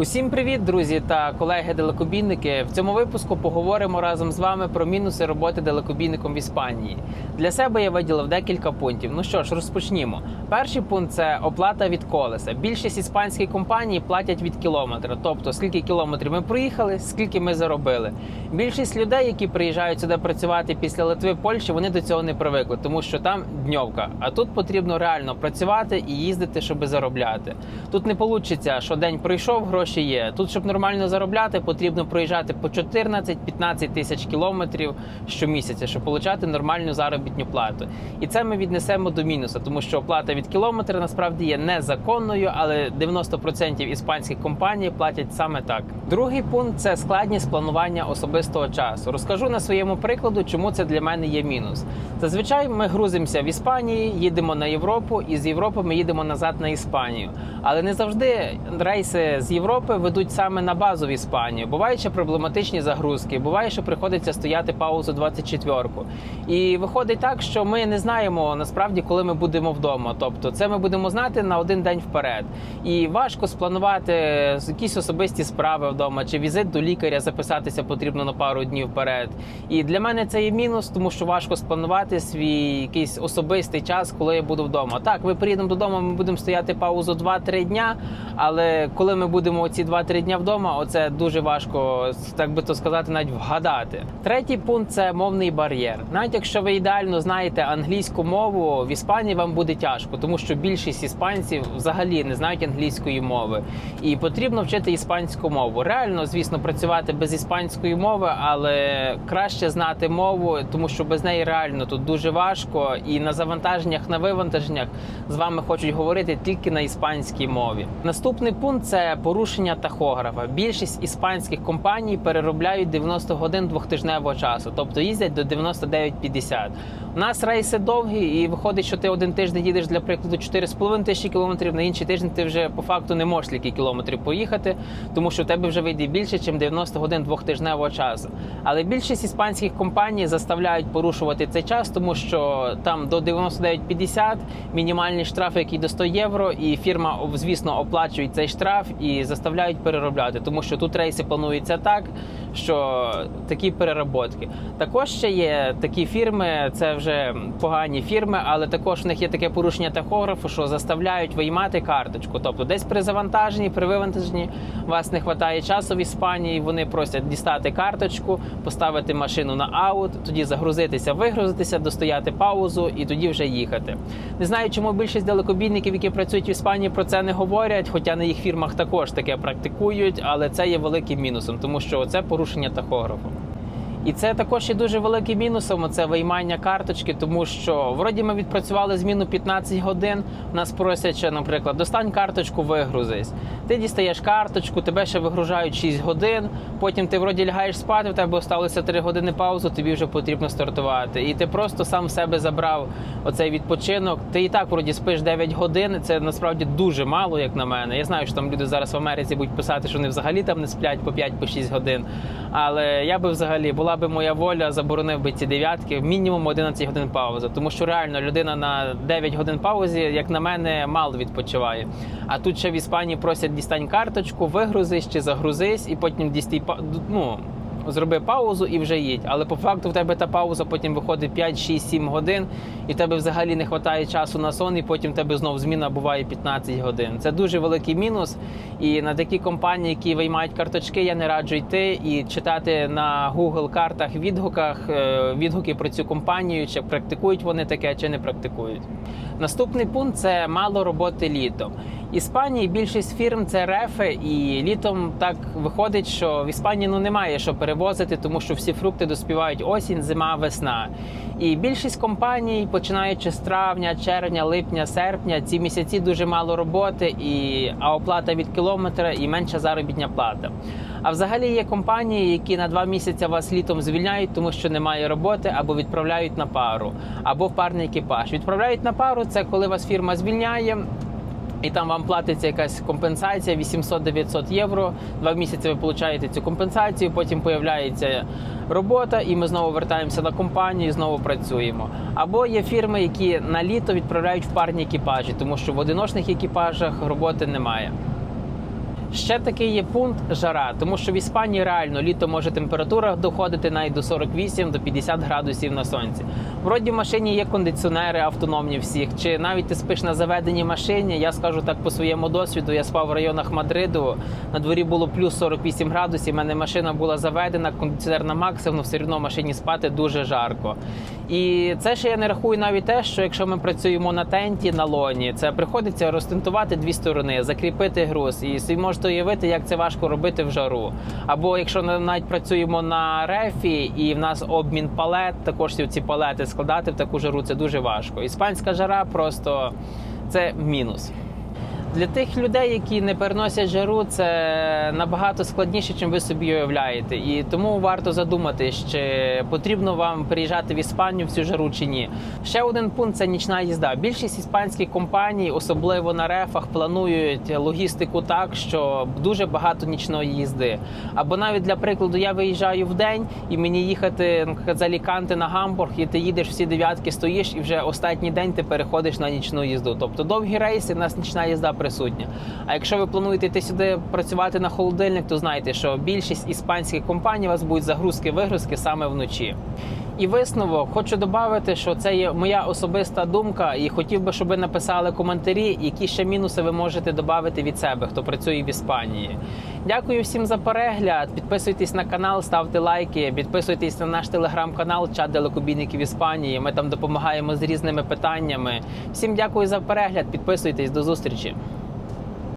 Усім привіт, друзі та колеги-далекобійники. В цьому випуску поговоримо разом з вами про мінуси роботи далекобійником в Іспанії. Для себе я виділив декілька пунктів. Ну що ж, розпочнімо. Перший пункт це оплата від колеса. Більшість іспанських компаній платять від кілометра, тобто скільки кілометрів ми проїхали, скільки ми заробили. Більшість людей, які приїжджають сюди працювати після Литви, Польщі, вони до цього не привикли, тому що там дньовка. А тут потрібно реально працювати і їздити, щоб заробляти. Тут не вийде, що день пройшов, гроші є. Тут, щоб нормально заробляти, потрібно проїжджати по 14-15 тисяч кілометрів щомісяця, щоб отримати нормальну заробітну плату. І це ми віднесемо до мінуса, тому що оплата від кілометра насправді є незаконною, але 90% іспанських компаній платять саме так. Другий пункт це складність планування особистого часу. Розкажу на своєму прикладу, чому це для мене є мінус. Зазвичай ми грузимося в Іспанії, їдемо на Європу, і з Європи ми їдемо назад на Іспанію. Але не завжди рейси з Європи ведуть саме на базу в Іспанію. Бувають ще проблематичні загрузки, буває, що приходиться стояти паузу 24-ку. І виходить так, що ми не знаємо насправді, коли ми будемо вдома. Тобто, це ми будемо знати на один день вперед. І важко спланувати якісь особисті справи вдома, чи візит до лікаря записатися потрібно на пару днів вперед. І для мене це є мінус, тому що важко спланувати свій якийсь особистий час, коли я буду вдома. Так, ми приїдемо додому, ми будемо стояти паузу 2-3 дня. Але коли ми будемо ці 2-3 дня вдома, оце дуже важко, так би то сказати, навіть вгадати. Третій пункт це мовний бар'єр. Навіть якщо ви ідеально знаєте англійську мову, в Іспанії вам буде тяжко, тому що більшість іспанців взагалі не знають англійської мови, і потрібно вчити іспанську мову. Реально, звісно, працювати без іспанської мови, але краще знати мову, тому що без неї реально тут дуже важко. І на завантаженнях, на вивантаженнях з вами хочуть говорити тільки на іспанській мові. Наступний пункт це порушення тахографа. Більшість іспанських компаній переробляють 90 годин двохтижневого часу, тобто їздять до 99,50. У нас рейси довгі, і виходить, що ти один тиждень їдеш для прикладу 4,5 тисячі кілометрів. На інший тиждень ти вже по факту не можеш стільки кілометрів поїхати, тому що в тебе вже вийде більше, ніж 90 годин двохтижневого часу. Але більшість іспанських компаній заставляють порушувати цей час, тому що там до 99,50 мінімальний штраф, який до 100 євро, і фірма, звісно, оплачує цей штраф і заставляють переробляти, тому що тут рейси плануються так, що такі переработки. Також ще є такі фірми, це вже погані фірми, але також в них є таке порушення тахографу, що заставляють виймати карточку. Тобто, десь при завантаженні, при вивантаженні вас не вистачає часу в Іспанії. Вони просять дістати карточку, поставити машину на аут, тоді загрузитися, вигрузитися, достояти паузу і тоді вже їхати. Не знаю, чому більшість далекобійників, які працюють в Іспанії, про це не говорять, хоча на їх фірмах також таке практикують, але це є великим мінусом, тому що це порушення тахографу. І це також є дуже великим мінусом. Це виймання карточки, тому що вроді ми відпрацювали зміну 15 годин. Нас просять, ще, наприклад, достань карточку, вигрузись. Ти дістаєш карточку, тебе ще вигружають 6 годин. Потім ти вроді лягаєш спати, в тебе осталося 3 години паузу, тобі вже потрібно стартувати. І ти просто сам себе забрав оцей відпочинок. Ти і так вроді спиш 9 годин. Це насправді дуже мало, як на мене. Я знаю, що там люди зараз в Америці будуть писати, що вони взагалі там не сплять по 5-6 годин. Але я би взагалі була би моя воля, заборонив би ці дев'ятки, мінімум 11 годин пауза. Тому що реально людина на 9 годин паузі, як на мене, мало відпочиває. А тут ще в Іспанії просять дістань карточку, вигрузись чи загрузись, і потім дістій ну, Зроби паузу і вже їдь. Але по факту в тебе та пауза потім виходить 5, 6, 7 годин, і в тебе взагалі не вистачає часу на сон, і потім в тебе знов зміна буває 15 годин. Це дуже великий мінус. І на такі компанії, які виймають карточки, я не раджу йти і читати на Google картах відгуках е, відгуки про цю компанію, чи практикують вони таке, чи не практикують. Наступний пункт це мало роботи літом. Іспанії більшість фірм це рефи, і літом так виходить, що в Іспанії ну немає що перевозити, тому що всі фрукти доспівають осінь, зима, весна. І більшість компаній, починаючи з травня, червня, липня, серпня, ці місяці дуже мало роботи, і а оплата від кілометра і менша заробітня плата. А взагалі є компанії, які на два місяці вас літом звільняють, тому що немає роботи, або відправляють на пару, або в парний екіпаж. Відправляють на пару це коли вас фірма звільняє. І там вам платиться якась компенсація 800-900 євро. Два місяці ви получаєте цю компенсацію. Потім появляється робота, і ми знову вертаємося на компанію, і знову працюємо. Або є фірми, які на літо відправляють в парні екіпажі, тому що в одиночних екіпажах роботи немає. Ще такий є пункт жара, тому що в Іспанії реально літо може температура доходити навіть до 48 до 50 градусів на сонці. Вроді в машині є кондиціонери автономні всіх, чи навіть ти спиш на заведеній машині. Я скажу так по своєму досвіду. Я спав в районах Мадриду. На дворі було плюс 48 градусів. У мене машина була заведена, кондиціонер на максимум, все одно в машині спати дуже жарко. І це ще я не рахую навіть те, що якщо ми працюємо на тенті на лоні, це приходиться розтентувати дві сторони, закріпити груз. І собі можете уявити, як це важко робити в жару. Або якщо на- навіть працюємо на рефі, і в нас обмін палет, також ці палети складати в таку жару це дуже важко. Іспанська жара просто це мінус. Для тих людей, які не переносять жару, це набагато складніше, чим ви собі уявляєте. І тому варто задуматись, чи потрібно вам приїжджати в Іспанію в цю жару чи ні. Ще один пункт це нічна їзда. Більшість іспанських компаній, особливо на рефах, планують логістику так, що дуже багато нічної їзди. Або навіть для прикладу, я виїжджаю в день і мені їхати з Аліканти на Гамбург, і ти їдеш всі дев'ятки, стоїш, і вже останній день ти переходиш на нічну їзду. Тобто довгі рейси, в нас нічна їзда присутня. А якщо ви плануєте йти сюди працювати на холодильник, то знайте, що більшість іспанських компаній у вас будуть загрузки-вигрузки саме вночі. І висновок хочу додати, що це є моя особиста думка, і хотів би, щоб ви написали коментарі, які ще мінуси ви можете додати від себе, хто працює в Іспанії. Дякую всім за перегляд. Підписуйтесь на канал, ставте лайки, підписуйтесь на наш телеграм-канал, чат далекобійників Іспанії. Ми там допомагаємо з різними питаннями. Всім дякую за перегляд. Підписуйтесь до зустрічі.